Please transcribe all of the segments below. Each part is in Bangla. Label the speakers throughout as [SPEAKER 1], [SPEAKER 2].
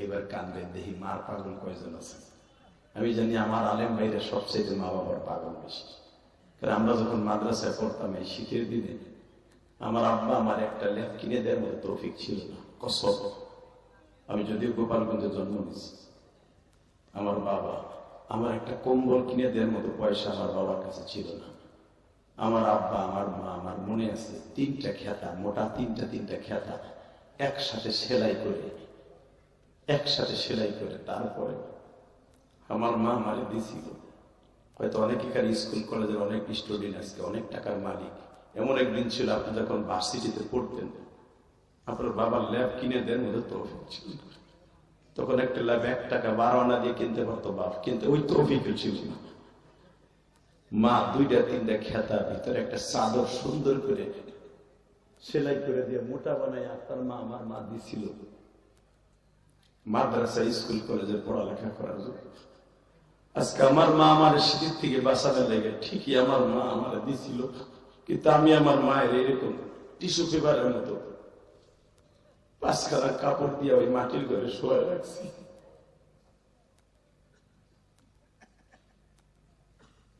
[SPEAKER 1] এইবার কান্দে দেখি মার পাগল কয়জন আছে। আমি জানি আমার আলেম ভাইরা সবচেয়ে মা বাবার পাগল বেশি। কারণ আমরা যখন মাদ্রাসায় পড়তাম এই শীতের দিনে, আমার আব্বা আমার একটা ল্যাপ কিনে দেওয়ার মতো তৌফিক ছিল না কসব আমি যদিও গোপালগঞ্জে জন্ম নিয়েছি। আমার বাবা আমার একটা কম্বল কিনে দেওয়ার মতো পয়সা আমার বাবার কাছে ছিল না। আমার আব্বা, আমার মা, আমার মনে আছে তিনটা খেতা, মোটা তিনটা তিনটা খেতা, একসাথে সেলাই করে একসাথে সেলাই করে তারপরে আমার মা মারে দিছিল। হয়তো অনেকেকার স্কুল, কলেজের অনেক স্টুডেন্ট আজকে, অনেক টাকার মালিক। এমন একদিন ছিল, আপনি যখন ভার্সিটিতে পড়তেন, আপনার বাবার ল্যাব কিনে দেন, ওদের তৌফিক ছিল। তখন একটা ল্যাব এক টাকা বারো আনা দিয়ে কিনতে পারতো বাপ, কিন্তু ওই তৌফিক ছিল না। মা দুইটা, তিনটা খেতা ভিতরে একটা চাদর সুন্দর করে সেলাই করে দিয়ে মোটা বানায় আপনার মা, আমার মা দিছিল। মাদ্রাসা, স্কুল, কলেজে পড়ালেখা করার জন্য। আজকে আমার মা আমার শীতের থেকে বাঁচাতে লেগে। ঠিকই আমার মা আমার দিছিল, কিন্তু আমি আমার মায়ের এরকম টিস্যু পেপারের মতো পাঁচখানা কাপড় দিয়ে ওই মাটির ঘরে শোয়া রাখছি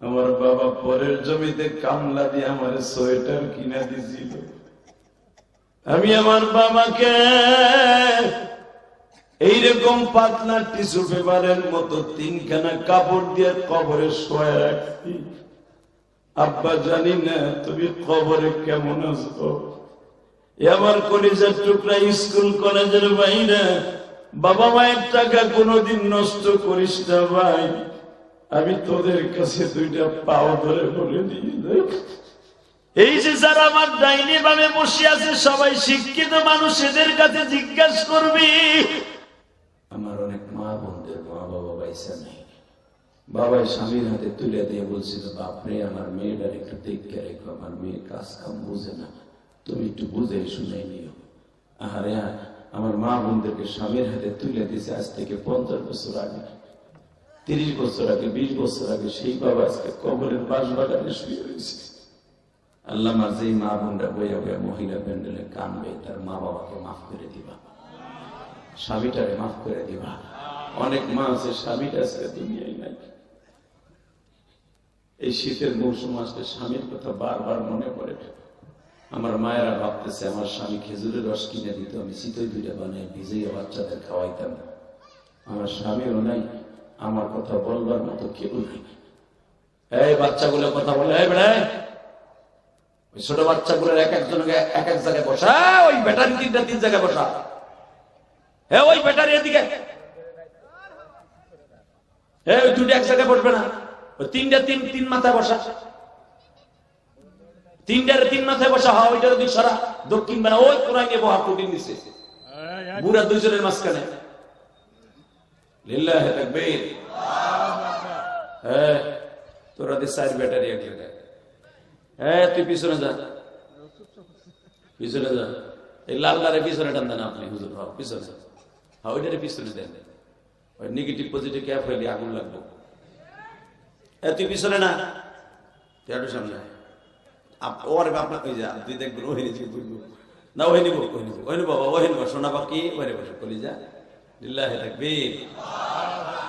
[SPEAKER 1] আমার বাবা পরের জমিতে কামলা দিয়ে আমার সোয়েটার কিনা দিছিল। আমি আমার বাবাকে এইরকম পাতলা টিস্যু পেপারের মতো তিনখানা কাপড় দিয়ে কবরে শোয়া রাখছি আব্বা জানি না, তুমি কবরে কেমন আছো? এবার কলেজের টুকরা স্কুল, কলেজের বাইরে। বাবা মায়ের টাকা কোনোদিন নষ্ট করিস না ভাই। আমি তোদের কাছে দুইটা পাও ধরে বলে দিই এই যে যারা আমার ডাইনি বামে বসে আছে, সবাই শিক্ষিত মানুষ, এদের কাছে জিজ্ঞাসা করবি আমার অনেক মা বোনদের মা বাবা বাইসা নেই বাবাই স্বামীর হাতে তুলে দিয়ে বলছিল, বাপরে, আমার মেয়েটার একটু দেখে রেখো, আমার মেয়ে কাজ কাম বুঝে না। তুমি একটু বুঝে শুনে নিও। আরে আমার মা বোনদেরকে স্বামীর হাতে তুলে দিয়েছে আজ থেকে পঞ্চাশ বছর আগে। তিরিশ বছর আগে, বিশ বছর আগে সেই বাবা আজকে কবরের বাস বাগানে শুয়ে রয়েছে। আল্লাহ আমার যেই মা বোনরা বইয়া বইয়া মহিলা প্যান্ডেলে কানবে, তার মা বাবাকে মাফ করে দিবা। স্বামীটারে মাফ করে দিবা। অনেক মা আছে, স্বামীটা আজকে দুনিয়ায় নাই। এই শীতের মৌসুম আসলে স্বামীর কথা বারবার মনে পড়ে। আমার মায়েরা ভাবতেছে, আমার স্বামী খেজুরের রস কিনে দিত, আমি শীতই দুইটা বানাই ভিজিয়ে বাচ্চাদের খাওয়াইতাম। আমার স্বামীও নাই, আমার কথা বলবার মতো কেউ নাই। এই বাচ্চাগুলো কথা বলে, এই বেড়ায় ওই ছোট বাচ্চাগুলোর এক একজনকে এক এক জায়গায় বসা, ওই ব্যাটারি তিনটা তিন জায়গায় বসা। হ্যাঁ ওই ব্যাটারি এদিকে। হ্যাঁ ওই দুটো এক জায়গায় বসবে না। তিনটা তিন তিন মাথায় বসা। তিনটার তিন মাথায় বসা হওয়া ওইটার সরা। দক্ষিণ বেলা ওই কোরআন বহা প্রোটিন দিছে বুড়া মাঝখানে। হ্যাঁ তোরা ব্যাটারি এক হ্যাঁ তুই যা। লাল হ্যাঁ হইলে আগুন লাগবো। এ তুই পিছনে না। তুই একটু সামনে ওরে আপনার কই যা তুই দেখবেন ওই নিচে বুঝব না ওই নিব ওই নিব ওই নিব বাবা ওই নিব। সোনা পাখি ওই বসে কলি যা লিল্লাহে তাকবীর।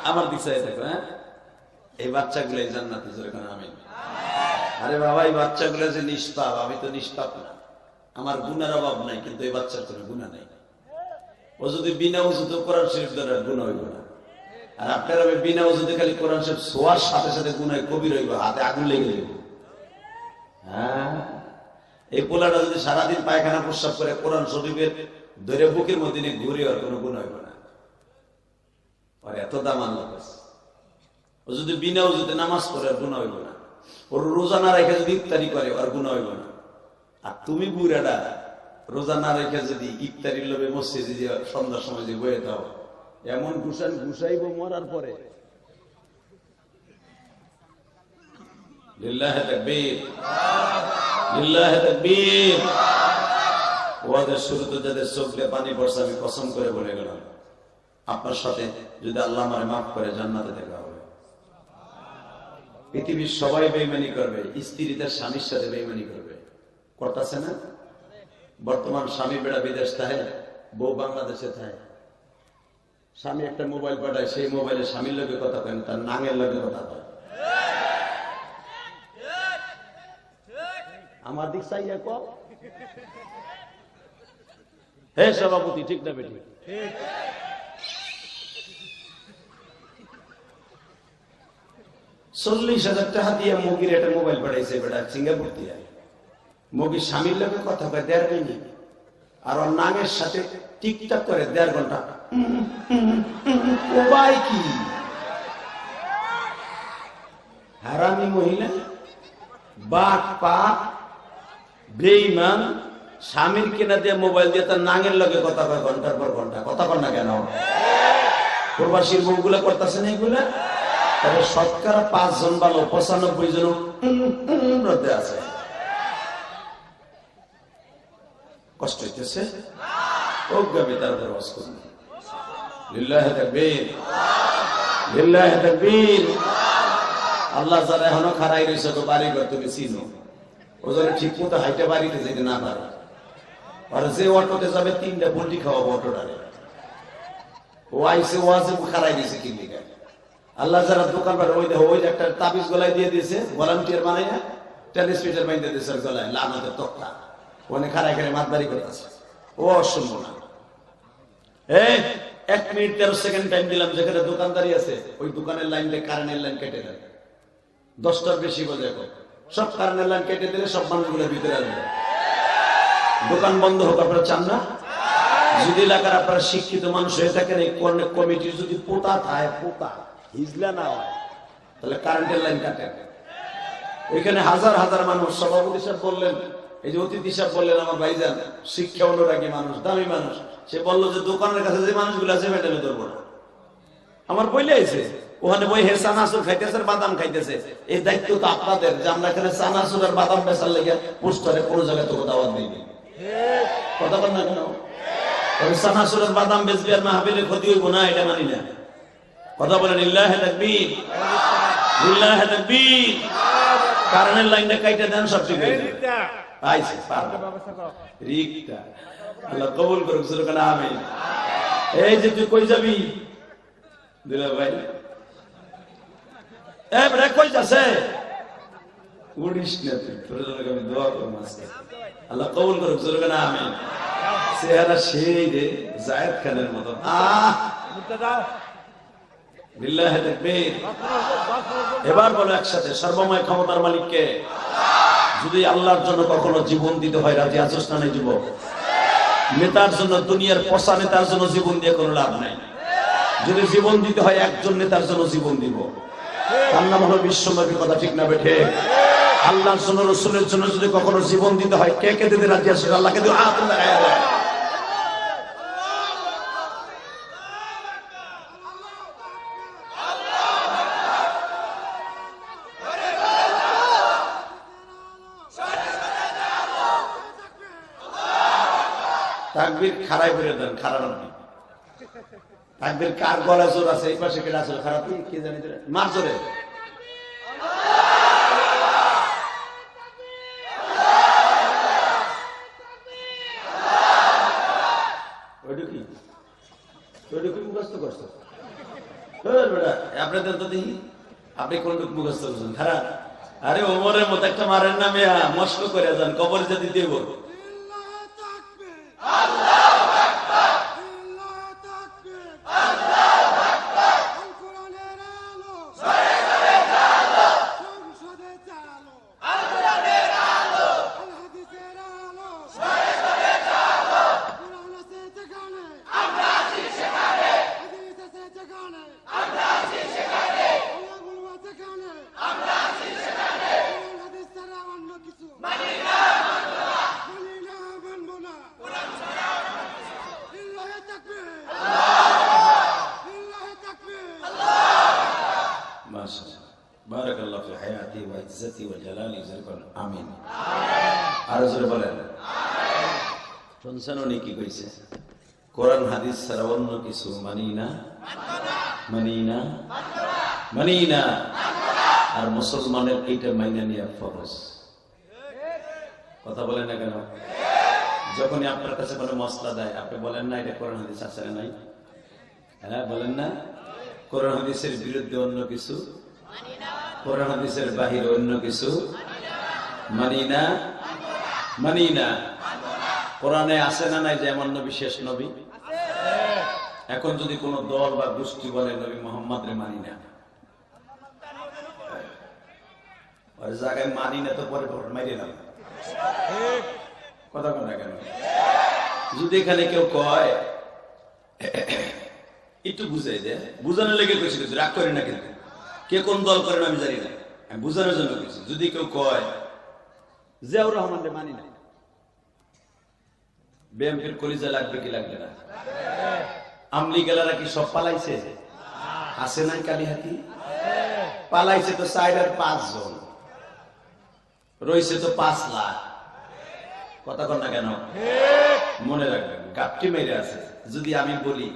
[SPEAKER 1] আমার দিশায় থাকো হ্যাঁ? এই বাচ্চাগুলো এই জান্নাতে জোরে কেন আমিন। আরে বাবা এই বাচ্চাগুলো যে নিষ্পাপ আমি তো নিষ্পাপ না। আমার গুনার অভাব নাই কিন্তু এই বাচ্চার কোনো গুণা নাই। ও যদি বিনা ওষুধ কোরআন শরীফ দ্বারা গুণ হইব না। আর আপনারা বিনা ওষুধে খালি কোরআন শরীফ শোয়ার সাথে সাথে গুনায় কবি হইব, হাতে আগুন লেগে যাবে হ্যাঁ? এই পোলাটা যদি সারাদিন পায়খানা প্রস্রাব করে কোরআন শরীফের ধরে বুকের মধ্যে নিয়ে ঘুরে আর কোনো গুণ হইব না। আর এত দাম আল্লাহ ও যদি বিনা ওজুতে নামাজ পড়ে আর গুণা হইব না। ওর রোজা না রেখে যদি ইফতারি করে আর গুণা হইব না। আর তুমি বুড়াটা রোজা না রেখে যদি ইফতারির লোভে মসজিদে সন্ধ্যার সময় যে বয়ে দাও এমন ঘুষান ঘুষাইব মরার পরে। আপনার সাথে যদি মাফ করে, জান্নাতে দেখা হবে। পৃথিবীর সবাই বেইমানি করবে, স্ত্রী তার স্বামীর সাথে বেইমানি করবে। করতেছে না? বর্তমান স্বামী বেড়া বিদেশ থাকে বউ বাংলাদেশে থাকে স্বামী একটা মোবাইল পাঠায় সেই মোবাইলে স্বামীর লোকে কথা কেন তার নাঙের লোকে কথা কয়। আমার দিক চাইয়া ক হে সভাপতি ঠিক না বেটি চল্লিশ হাজার টাকা দিয়ে মুগির একটা মোবাইল পাঠাইছে বেটা সিঙ্গাপুর দিয়ে। মুগির স্বামীর লোকে কথা কয় দেড় মিনিট। আর ওর নামের সাথে টিকটাক করে দেড় ঘণ্টা। উপায় কি? হারামি মহিলা, বাঘ পাক বেইমান স্বামীর কেনা দিয়ে মোবাইল দিয়ে তার নাঙের লগে কথা কয় ঘণ্টার পর ঘণ্টা। কথা কর না কেন? প্রবাসীর বউগুলা করতেছে না এগুলা তবে শতকরা পাঁচ জন ভালো পঁচানব্বই জন আছে। কষ্ট হইতেছে। অজ্ঞামী তার উপর বাস করুন লিল্লাহে তাকবীর। লিল্লাহে তাকবীর। আল্লাহ রয়েছে তো বাড়ি ঘর ঠিক মতো না আর যে অটোতে তিনটা খারাই দিয়েছে আল্লাহ ওই ওই একটা দিয়ে দিয়েছে, ভলান্টিয়ার বানাই না টেলিস্পিটার বাইন্দে দিয়েছে গলায় লানাতে তক্তা। ওখানে খারাই খারাই মাতবাড়ি করতেছে। ও শুনব না। এক মিনিট তেরো সেকেন্ড টাইম দিলাম, যেখানে দোকানদারি আছে, ওই দোকানের লাইন দিয়ে কারেন্টের লাইন কেটে দেয় দশটার বেশি বোঝে সব কারেন্টের লাইন কেটে দিলে সব মানুষগুলো ভিতরে আসবে। দোকান বন্ধ হোক, আপনারা চান না? যদি এলাকার আপনারা শিক্ষিত মানুষ হয়ে থাকেন, এই কমিটি যদি পোতা থাকে, পোতা, হিজলা না হয়, তাহলে কারেন্টের লাইন কাটেন। এখানে হাজার হাজার মানুষ সভাপতি সাহেব বললেন এই যে অতিথি সাহেব বললেন, আমার ভাইজান, শিক্ষা অনুরাগী মানুষ? দামি মানুষ? সে বলল যে, দোকানের কাছে যে মানুষগুলো আছে মেটামে ধরবো না। আমার বইলে আছে ওখানে বই হে চানাচুর খাইতেছে বাদাম খাইতেছে। এই দায়িত্ব তো আপনাদের, যে আমরা এখানে চানাচুর আর বাদাম বেচার লেগে পোস্টারে কোনো জায়গায় তোকে দাওয়াত দিই কথা বল না কেন? আর ক্ষতি না মানি না। কারণের লাইনটা কাইটা দেন, সব ঠিক হয়ে যাবে রিকটা আল্লাহ কবুল করুক সুরকানা আমিন। এই যে তুই কই যাবি? দিলা ভাই। এ বড় কই যাচ্ছে? উড়িস না তুই তোর জন্য আমি দোয়া করব আজকে। আল্লাহ কবুল করুক সুরকানা আমিন। চেহারা সেই রে জায়েদ খানের মতো। আহ! বিল্লাহে তাকবীর। এবার বলো একসাথে সর্বময় ক্ষমতার মালিককে। যদি আল্লাহর জন্য কখনো জীবন দিতে হয়, রাজি আছো না নাই যুবক? নেতার জন্য, দুনিয়ার পশা নেতার জন্য জীবন দিয়ে কোনো লাভ নাই। যদি জীবন দিতে হয়, একজন নেতার জন্য জীবন দিব। তার নাম হলো বিশ্বব্যাপী কথা ঠিক না বেঠে? আল্লাহর জন্য, রসুলের জন্য যদি কখনো জীবন দিতে হয়, কে কে দিতে রাজি আসে আল্লাহকে দেয় তাকবির খারাই করে দেন খারাপ আপনি। তাকবির কার গলা জোর আছে, এই পাশে কেটে আসলে খারাপ কি জানি? মার জোরে। আপনাদের তো দেখি, আপনি কোনটুক মুখস্থ করছেন? খারাপ। আরে ওমরের মতো একটা মারেন না মেয়া মস্ক করে যান কবর যদি দেব
[SPEAKER 2] মানি না মানবো না ইল্লাহে তাকবীর ইল্লাহে তাকবীর
[SPEAKER 1] মাশাআল্লাহ বারাকাল্লাহু ফি হায়াতি ওয়া ইজ্জতি ওয়া জালালি যারকুন আমিন। আর জোরে বলেন। শুনছেন উনি কি কইছে? কোরআন হাদিস ছাড়া অন্য কিছু মানি না। মানি না। মানি না। আর মুসলমানের এইটা মাইনা নেওয়া ফরজ। কথা বলেন না কেন? যখনই আপনার কাছে কোনো মশলা দেয় আপনি বলেন না এটা কোরআন হাদিস আছে নাই? হ্যাঁ বলেন না। কোরআন হাদিসের বিরুদ্ধে অন্য কিছু? কোরআন হাদিসের বাহিরে অন্য কিছু? মানি না মানি না কোরআনে আছে না নাই যে এমন নবী, শেষ নবী? এখন যদি কোন দল বা গোষ্ঠী বলে নবী মোহাম্মদ রে মানি না জায়গায় মানি না তো পরে মাইরে না কথা কোন কেন? যদি এখানে কেউ কয়, একটু বুঝাই দে। বুঝানোর লেগে কিছু রাগ করি না কিন্তু। কে কোন দল করেন আমি জানি না। আমি বুঝানোর জন্য যদি কেউ কয়, জিয়াউর রহমান রে মানি না। বিএমপির কলিজা লাগবে কি লাগবে না? আমলি গেলারা কি সব পালাইছে? আছে নাই কালিহাতি? পালাইছে তো চার আর পাঁচ জন রয়েছে তো পাঁচ লাখ। কথা কন না কেন? মনে রাখবেন, গাপটি মেরে আছে। যদি আমি বলি,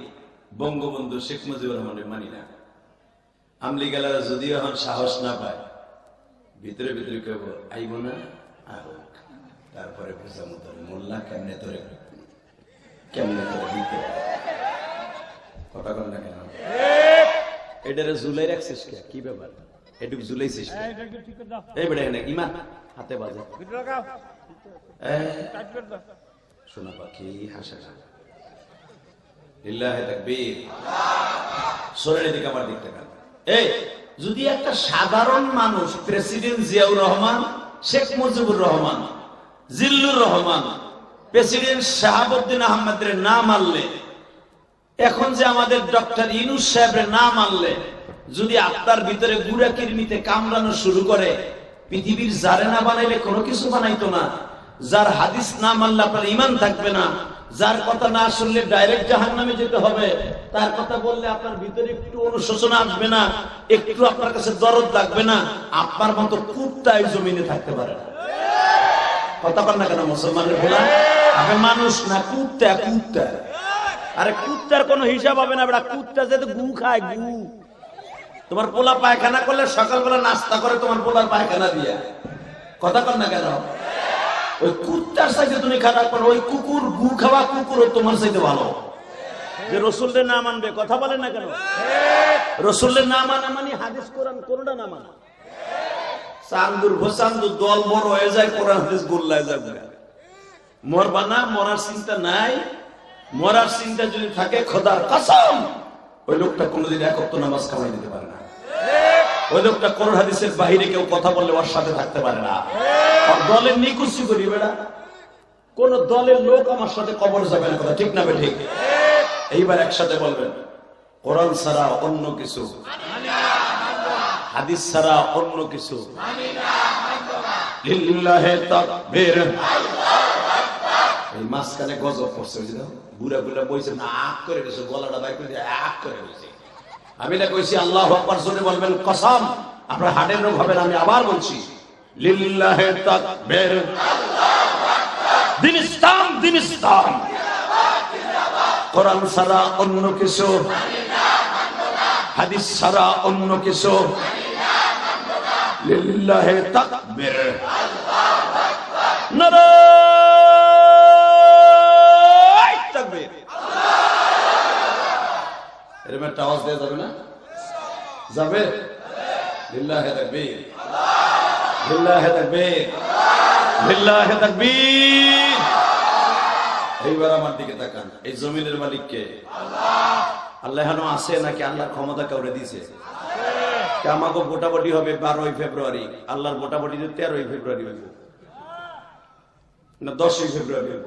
[SPEAKER 1] বঙ্গবন্ধু শেখ মুজিবুর রহমানের মানি না। আমলি গেলারা যদি এখন সাহস না পায়, ভিতরে ভিতরে কেউ আইব না তারপরে বুঝা মতো মোল্লা, কেমনে তোরে কেমনে তোরে দিতে কথা কন না কেন? এটারে ঝুলাই রাখছিস কে? ব্যাপার? এটুকু ঝুলাইছিস কে? এই বেটা এখানে ইমান হাতে বাজে। শোনা পাখি, হাসা লিল্লাহে তাকবীর। শরীরের দিকে আমার দিক যদি একটা সাধারণ মানুষ প্রেসিডেন্ট জিয়াউর রহমান, শেখ মুজিবুর রহমান, জিল্লুর রহমান, প্রেসিডেন্ট শাহাবুদ্দিন আহমেদের না মানলে, এখন যে আমাদের ডক্টর ইনুস সাহেবের না মানলে, যদি আপনার ভিতরে গুড়া কিরমিতে কামড়ানো শুরু করে, পৃথিবীর জারে না বানাইলে কোনো কিছু বানাইতো না, যার হাদিস না মানলে আপনার ইমান থাকবে না যার কথা না শুনলে ডাইরেক্ট জাহান নামে যেতে হবে। তার কথা বললে আপনার ভিতরে একটু অনুশোচনা আসবে না, একটু আপনার কাছে দরদ লাগবে না, আপনার মতো কুত্তায় জমিনে থাকতে পারে কথা না কেন, মুসলমানের মানুষ না, কুত্তা কুত্তা। আরে কুত্তার কোনো হিসাব হবে না, বেটা। কুত্তা যেতে গু খায়, গু। তোমার পোলা পায়খানা করলে সকালবেলা নাস্তা করে তোমার পোলার পায়খানা দিয়া। কথা কর না কেন? ওই কুত্তার সাথে তুমি খারাপ করো ওই কুকুর গু খাওয়া কুকুরও তোমার সাথে ভালো। যে রসুলের না মানবে কথা বলে না কেন? রসুলের না মানা মানে হাদিস কোরআন কোনটা না মানা। চান্দুর ভোসান্দুর দল বড় হয়ে যায় কোরআন হাদিস গোল্লায় যাবে। মরবা না মরার চিন্তা নাই। মরার চিন্তা যদি থাকে খোদার কসম ওই লোকটা কোনোদিন একত্র নামাজ কামাই দিতে পারে না। ওই লোকটা হাদিসের বাহিরে কেউ কথা বললে ওর সাথে থাকতে পারে না। দলের নিকুচি করি বেড়া কোন দলের লোক আমার সাথে কবর যাবে না কথা ঠিক না ঠিক? এইবার একসাথে বলবেন, কোরআন ছাড়া অন্য কিছু, হাদিস ছাড়া অন্য কিছু মাঝখানে গজব করছে বুড়া বুড়া বইছে না আক করে গেছে, গলাটা বাই করে আক করে গেছে আমি না কইছি, আল্লাহ আকবার শুনে বলবেন, কসম আপনার হাটের রোগ হবে না, আমি আবার বলছি, লিল্লাহে তাকবীর। দিন ইসলাম দিন ইসলাম কোরআন ছাড়া অন্য কিছু। হাদিস ছাড়া অন্য কিছু। লিল্লাহে তাকবীর। নারায় এরকম একটা আওয়াজ দেওয়া যাবে না? যাবে? লিল্লাহে তাকবীর। লিল্লাহে তাকবীর। লিল্লাহে তাকবীর। এইবার আমার দিকে তাকান। এই জমিনের মালিক কে আল্লাহ আছে নাকি আল্লাহর ক্ষমতা কাউরে দিছে আমাকে ভোটাভুটি হবে বারোই ফেব্রুয়ারি। আল্লাহর ভোটাভুটি তেরোই ফেব্রুয়ারি হইব। না, দশই ফেব্রুয়ারি হইব।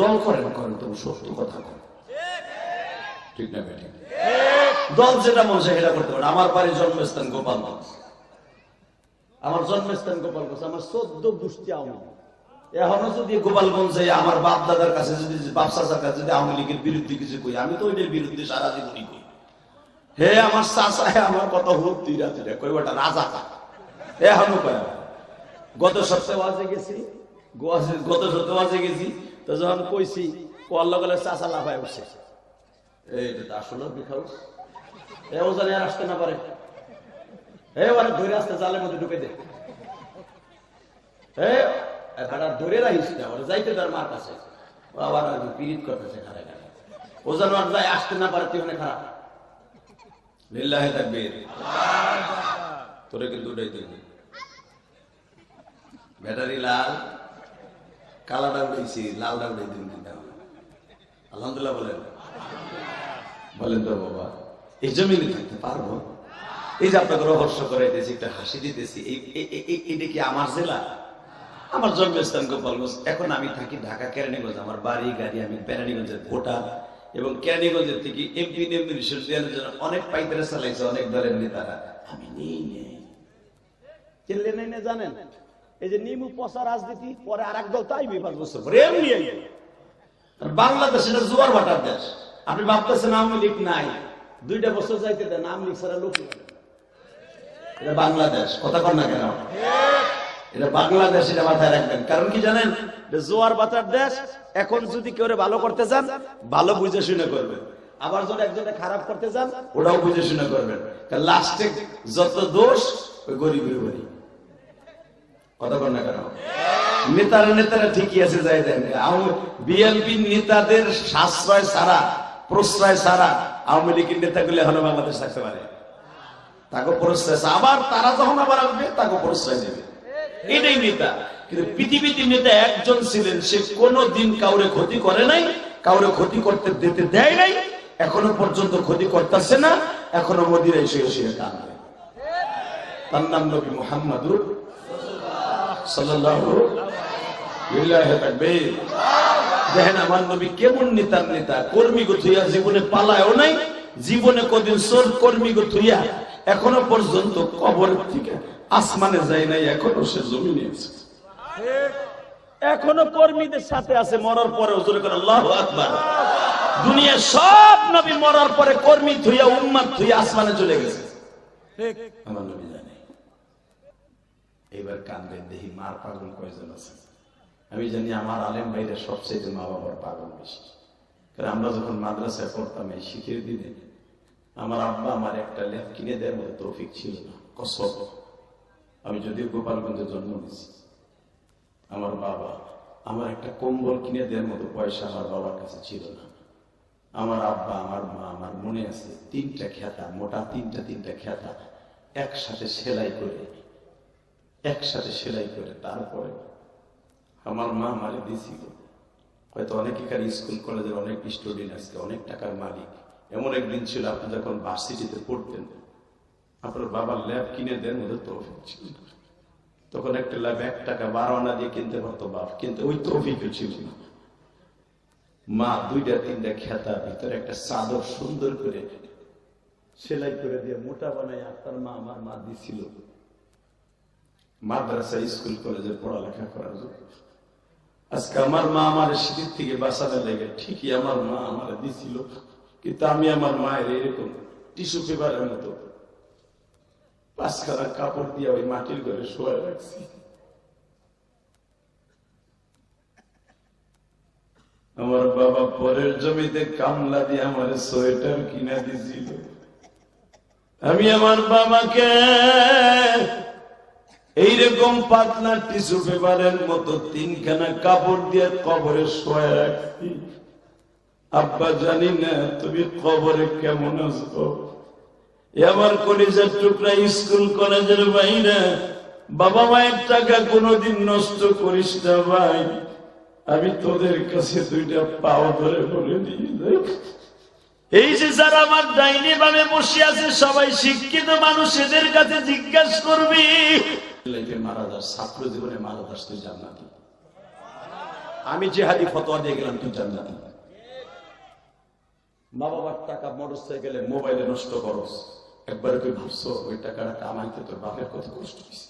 [SPEAKER 1] দল করেন করেন, তবু সত্য কথা করেন ঠিক না বেঠিক দল যেটা মন চায় সেটা করতে পারে আমার বাড়ির জন্মস্থান গোপালগঞ্জ। আমার জন্মস্থান গোপালগঞ্জ, আমার চোদ্দ গোষ্ঠী আওয়ামী এখনও যদি গোপালগঞ্জে আমার বাপ দাদার কাছে যদি বাপ চাচার কাছে যদি আওয়ামী লীগের বিরুদ্ধে কিছু কই, আমি তো ওইটার বিরুদ্ধে সারা জীবনই কই। হে আমার চাচা, হে আমার কথা ভর্তি রাতে কই ওটা রাজা কা? এখনও কয় গত সপ্তাহে গেছি গত সপ্তাহে গেছি তো যখন কইছি কোয়ার লগে চাচা লাফায় উঠছে। এইটা আসলে বিখাও এ, ও জানি আর আসতে না পারে। ওরা ধরে আসতে, জালের মধ্যে ঢুকে দে। হে এটা ধরে যাইতে তার মার কাছে। ও আবার পীড়িত করতেছে খারাপ ও যেন যাই আসতে না পারে, তুই ওখানে খারাপ। লিল্লাহে তাকবীর। তোরে। ব্যাটারি লাল। কালাটা উঠেছি লালটা উঠে দিন কিন্তু আমি। আলহামদুলিল্লাহ বলেন। বলেন তো বাবা, এই জমিনে থাকতে পারব? এই যে আপনাকে রহস্য করাইতেছি, একটা হাসি দিতেছি এটা কি আমার জেলা? আমার জন্মস্থান গোপালগঞ্জ। এখন আমি থাকি ঢাকা কেরানীগঞ্জ, আমার বাড়ি, গাড়ি, আমি কেরানীগঞ্জের ভোটার। এবং কেরানীগঞ্জের থেকে এমপি এমপি, বিশ্ববিদ্যালয়ের জন্য অনেক পাইতারা চালাইছে, অনেক দলের নেতারা। আমি নেই নেই।
[SPEAKER 3] চিনলে নাই না জানেন? এই যে নিমু পচা রাজনীতি, পরে আর এক দল তাই পাঁচ বছর পরে এমনি।
[SPEAKER 1] বাংলাদেশ জোয়ার ভাটার দেশ। আপনি ভাবতেছেন আওয়ামী লীগ নাই।
[SPEAKER 3] দুইটা বছর যাইতে দেন নাম লিখছাড়া লোক
[SPEAKER 1] এটা বাংলাদেশ। কথা কর না কেন? এটা বাংলাদেশ, এটা মাথায় রাখবেন। কারণ কি জানেন?
[SPEAKER 3] জোয়ার বাতার দেশ, এখন যদি কেউ ভালো করতে যান
[SPEAKER 1] ভালো বুঝে শুনে করবেন।
[SPEAKER 3] আবার যদি একজনে খারাপ করতে যান
[SPEAKER 1] ওটাও বুঝে শুনে করবেন। লাস্টে যত দোষ, ওই গরিবের গরিব পৃথিবীতে নেতা একজন ছিলেন, সে কোনো দিন কাউরে ক্ষতি করে নাই, কাউরে ক্ষতি করতে দিতে দেয় নাই, এখনও পর্যন্ত ক্ষতি করতেছে না, এখনও মদিরা এসে এসে তার নাম নবী মোহাম্মদুর সাল্লাল্লাহু লিল্লাহি তাকবীর। দেখেন আমার নবী কেমন নেতার নেতা কর্মী গুথুইয়া জীবনে পালায়ও নাই জীবনে কদিন সোর কর্মী গুথুইয়া এখনও পর্যন্ত কবরের থেকে আসমানে যায় নাই এখনও সে জমিনে আছে।
[SPEAKER 3] এখনও কর্মীদের সাথে আছে মরার পরে
[SPEAKER 1] হুজুর করে আল্লাহু আকবার।
[SPEAKER 3] দুনিয়া সব নবী মরার পরে কর্মী ধুইয়া উম্মাদ
[SPEAKER 1] তুই আসমানে চলে গেছে। আমার নবী এবার কান্দে দেখি মার পাগল কয়জন আছে? আমি জানি আমার আলেম ভাইরা সবচেয়ে মা বাবার পাগল বেশি। কারণ আমরা যখন মাদ্রাসায় পড়তাম এই শিখিয়ে দিনে, আমার আব্বা আমার একটা লেখ কিনে দেওয়ার মতো তৌফিক ছিল না, কসব। আমি যদিও গোপালগঞ্জে জন্ম নিয়েছি। আমার বাবা আমার একটা কম্বল কিনে দেওয়ার মতো পয়সা আমার বাবার কাছে ছিল না। আমার আব্বা, আমার মা, আমার মনে আছে তিনটা খেতা, মোটা তিনটা তিনটা খেতা, একসাথে সেলাই করে একসাথে সেলাই করে তারপরে আমার মা আমারে দিছিল। হয়তো অনেক এখানে স্কুল, কলেজের অনেক স্টুডেন্ট আজকে, অনেক টাকার মালিক। এমন একদিন ছিল, আপনি যখন ভার্সিটিতে পড়তেন, আপনার বাবার ল্যাব কিনে দেন মধ্যে তৌফিক ছিল। তখন একটা ল্যাব এক টাকা বারো আনা দিয়ে কিনতে পারতো বাপ, কিন্তু ওই তৌফিকও ছিল না। মা দুইটা, তিনটা খেতা, ভিতরে একটা চাদর সুন্দর করে সেলাই করে দিয়ে মোটা বানাই আপনার মা, আমার মা দিছিল। মাদ্রাসা, স্কুল, কলেজে পড়ালেখা করার জন্য। আজকে আমার মা আমার শীতের থেকে বাঁচাতে লেগে, ঠিকই আমার মা আমার দিছিল, কিন্তু আমি আমার মায়ের এরকম টিস্যু পেপারের মতো পাঁচখানা কাপড় দিয়ে ওই মাটির ঘরে শোয়া রাখছি আমার বাবা পরের জমিতে কামলা দিয়ে আমার সোয়েটার কিনা দিছিল। আমি আমার বাবাকে এইরকম পাতলা টিস্যু পেপারের মতো তিনখানা কাপড় দিয়ে কবরে শোয়া রাখছি। আব্বা জানি না, তুমি কবরে কেমন আসব এবার কলেজের টুকরা স্কুল, কলেজের বাইরে। বাবা মায়ের টাকা কোনোদিন নষ্ট করিস না ভাই। আমি তোদের কাছে দুইটা পাও ধরে বলে দিয়ে যাই।
[SPEAKER 3] এই যে যারা আমার ডাইনে বামে বসে আছে, সবাই শিক্ষিত মানুষ, এদের কাছে জিজ্ঞাসা করবি।
[SPEAKER 1] লাইফে মারা যাস ছাত্র জীবনে মারা যাস তুই জান্নাতি।
[SPEAKER 3] আমি জেহাদি ফতোয়া দিয়ে গেলাম
[SPEAKER 1] তুই জান্নাতি।
[SPEAKER 3] মা বাবার টাকা মোটর সাইকেলে
[SPEAKER 1] মোবাইলে নষ্ট করস। একবারে তুই ভাবছ ওই টাকাটা কামাইতে তোর বাপের কত কষ্ট হয়েছে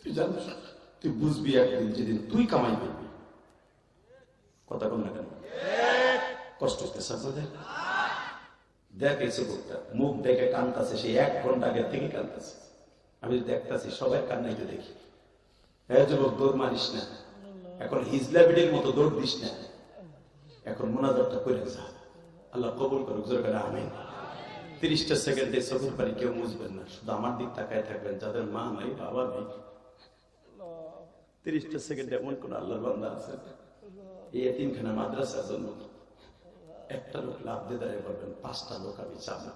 [SPEAKER 1] তুই জানিস তুই বুঝবি একদিন যেদিন তুই কামাই করবি কথা কম না কেন? কষ্ট হইতেছে আপনাদের? দেখ এই চোখটা মুখ দেখে কানতাছে সেই এক ঘণ্টা আগে থেকে কানতাছে। আমি দেখতাছি সবাই কান্নাইতে দেখি। হ্যাঁ যুবক, দৌড় মারিস না। এখন হিজলা বিডির মতো দৌড় দিস না। এখন মোনাজাতটা করে যা আল্লাহ কবুল করুক, জোর করে আমিন। তিরিশটা সেকেন্ডে চোখের পানি কেউ মুছবেন না। শুধু আমার দিক তাকায় থাকবেন, যাদের মা নাই, বাবা নেই। তিরিশটা সেকেন্ডে এমন কোন আল্লাহর বান্দা আছে? এই এতিমখানা মাদ্রাসার জন্য একটা লোক লাভ দিয়ে দাঁড়িয়ে বলবেন, পাঁচটা লোক আমি চাবো।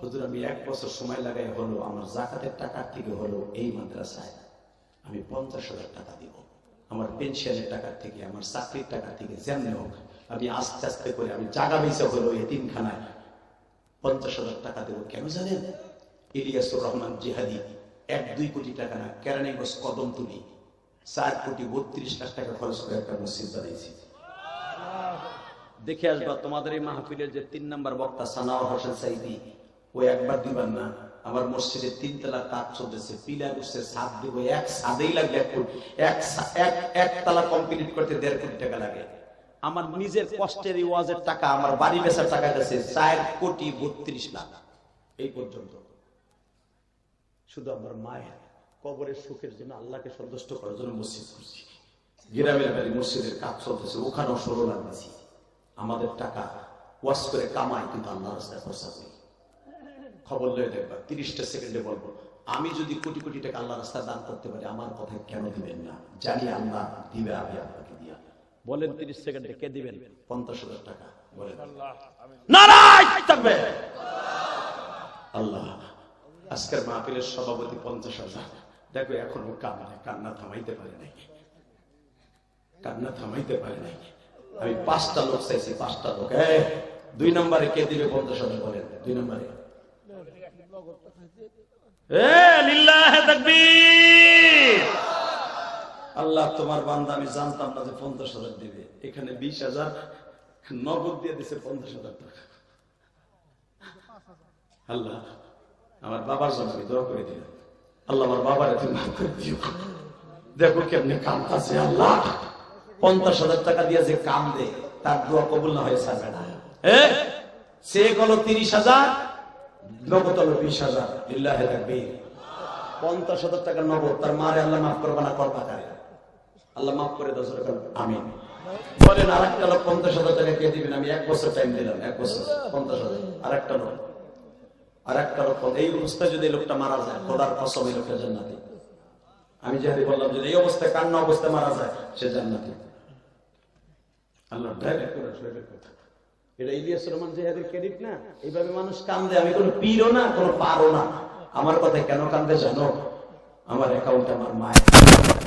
[SPEAKER 1] হুজুর, আমি এক বছর সময় লাগাই হলো, আমার জাকাতের টাকার থেকে হলো এই মাদ্রাসায়। আমি পঞ্চাশ হাজার টাকা দিব। আমার পেনশনের টাকার থেকে, আমার চাকরির টাকা থেকে, যেমনি হোক, আমি আস্তে আস্তে করে, আমি জাগা বেঁচে হলো এতিমখানায় পঞ্চাশ হাজার টাকা দেবো কেন জানেন? ইলিয়াসুর রহমান জিহাদি, এক দুই কোটি টাকা না, কেরানীগঞ্জ কদম তুলি চার কোটি বত্রিশ লাখ টাকা খরচ করে একটা মসজিদ বানিয়েছি দেখে আসবা, তোমাদের এই মাহফিলের যে তিন নম্বর বক্তা, সানাওয়ার হোসেন সাইদি ও একবার দিবার না। আমার মসজিদে তিনতলা কাজ চলতেছে, পিলার উঠছে সাত দিব, এক সাদেই লাগবে এক কোটি এক সা- এক এক তালা কমপ্লিট করতে দেড় কোটি টাকা লাগে। আমার নিজের কষ্টের ওয়াজের টাকা, আমার বাড়ি বেচার টাকা গেছে চার কোটি বত্রিশ লাখ। এই পর্যন্ত। শুধু আমার মায়ের কবরের সুখের জন্য আল্লাহকে সন্তুষ্ট করার জন্য মসজিদ করছি গ্রামের বাড়ি মসজিদের কাজ চলতেছে, ওখানেও লাখ দিছি। আমাদের টাকা ওয়াশ করে কামাই কিন্তু আল্লাহ রাস্তায় খরচা করি খবর লয়ে দেখবা তিরিশটা সেকেন্ডে বলব আমি যদি কোটি কোটি টাকা আল্লাহ রাস্তায় দান করতে পারি আমার কথা কেন দিবেন না? জানি আল্লাহ দিবে আমি আপনাকে দিয়া বলেন তিরিশ সেকেন্ডে কে দিবেন? পঞ্চাশ হাজার টাকা বলেন। আল্লাহ আজকের মাহফিলের সভাপতি পঞ্চাশ হাজার। দেখো এখনও কান্না কান্না থামাইতে পারে নাই। কান্না থামাইতে পারে নাই। আমি পাঁচটা লোক চাইছি পাঁচটা লোক। এই, দুই নম্বরে কে দিবে পঞ্চাশ হাজার বলেন? দুই নম্বরে। আল্লাহ, তোমার বান্দা, আমি জানতাম না যে পঞ্চাশ হাজার দিবে। এখানে বিশ হাজার, নগদ দিয়ে দিছে পঞ্চাশ হাজার টাকা। আল্লাহ, আমার বাবার জন্য আমি দোয়া করে দিলাম। আল্লাহ, আমার বাবার একটু মাফ করে দিও। দেখো কেমনে কাম আছে আল্লাহ। পঞ্চাশ হাজার টাকা দিয়ে যে কাম দে তার দোয়া কবুল না হয়ে যাবে না। সে গেল তিরিশ হাজার আল্লাহ মাফ পঞ্চাশ আমি টাইম এক বছর, পঞ্চাশ লোক। আর একটা লোক এই যদি লোকটা মারা যায়, খোদার কসম এই লোকটা জান্নাতি। আমি যেহেতু বললাম, যদি এই অবস্থায়, কান্না অবস্থায় মারা যায়, সে জান্নাতি। আল্লাহ কথা। এটা ইলিয়াস রহমান জেহাদের ক্রেডিট না? এইভাবে মানুষ কান্দে। আমি কোনো পীরও না, কোনো পারও না। আমার কথা কেন কান্দে জানো? আমার একাউন্ট আমার মায়ের।